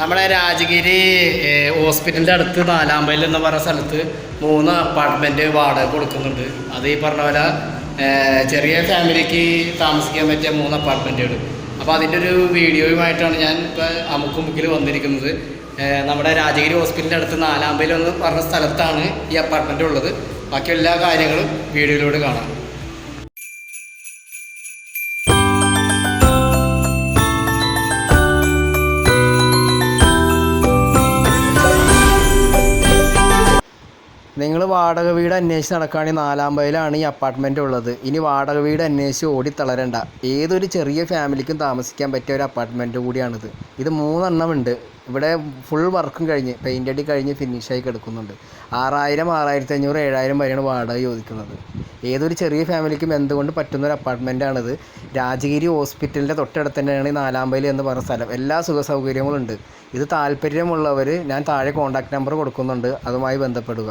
നമ്മുടെ രാജഗിരി ഹോസ്പിറ്റലിന്റെ അടുത്ത് നാലാമ്പയിൽ എന്ന് പറയുന്ന സ്ഥലത്ത് മൂന്ന് അപ്പാർട്ട്മെന്റ് വാടക കൊടുക്കുന്നുണ്ട്. അത് ഈ പറഞ്ഞ പോലെ ചെറിയ ഫാമിലിക്ക് താമസിക്കാൻ പറ്റിയ മൂന്ന് അപ്പാർട്ട്മെന്റുകൾ അപ്പോൾ അതിന്റെ ഒരു വീഡിയോയുമായിട്ടാണ് ഞാൻ ഇപ്പോൾ അമുക്ക് മുക്കിൽ വന്നിരിക്കുന്നത്. നമ്മുടെ രാജഗിരി ഹോസ്പിറ്റലിന്റെ അടുത്ത് നാലാമ്പയിൽ എന്ന് പറഞ്ഞ സ്ഥലത്താണ് ഈ അപ്പാർട്ട്മെന്റ് ഉള്ളത്. ബാക്കി എല്ലാ കാര്യങ്ങളും വീഡിയോയിലൂടെ കാണാം. നിങ്ങൾ വാടക വീട് അന്വേഷിച്ച് നടക്കുകയാണെങ്കിൽ നാലാമ്പയിലാണ് ഈ അപ്പാർട്ട്മെന്റ് ഉള്ളത്. ഇനി വാടക വീട് അന്വേഷിച്ച് ഓടി തളരണ്ട. ഏതൊരു ചെറിയ ഫാമിലിക്കും താമസിക്കാൻ പറ്റിയ ഒരു അപ്പാർട്ട്മെന്റ് കൂടിയാണിത്. ഇത് മൂന്നെണ്ണം ഉണ്ട്. ഇവിടെ ഫുൾ വർക്കും കഴിഞ്ഞ് പെയിന്റ് അടി കഴിഞ്ഞ് ഫിനിഷായി കിടക്കുന്നുണ്ട്. ആറായിരം ആറായിരത്തി അഞ്ഞൂറ് ഏഴായിരം വരെയാണ് വാടക ചോദിക്കുന്നത്. ഏതൊരു ചെറിയ ഫാമിലിക്കും എന്തുകൊണ്ട് പറ്റുന്ന ഒരു അപ്പാർട്ട്മെന്റാണിത് രാജഗിരി ഹോസ്പിറ്റലിന്റെ തൊട്ടടുത്ത് തന്നെയാണ് നാലാമ്പയിൽ എന്ന് പറഞ്ഞ സ്ഥലം. എല്ലാ സുഖ സൗകര്യങ്ങളും ഉണ്ട്. ഇത് താല്പര്യമുള്ളവർ ഞാൻ താഴെ കോൺടാക്ട് നമ്പർ കൊടുക്കുന്നുണ്ട്. അതുമായി ബന്ധപ്പെടുക.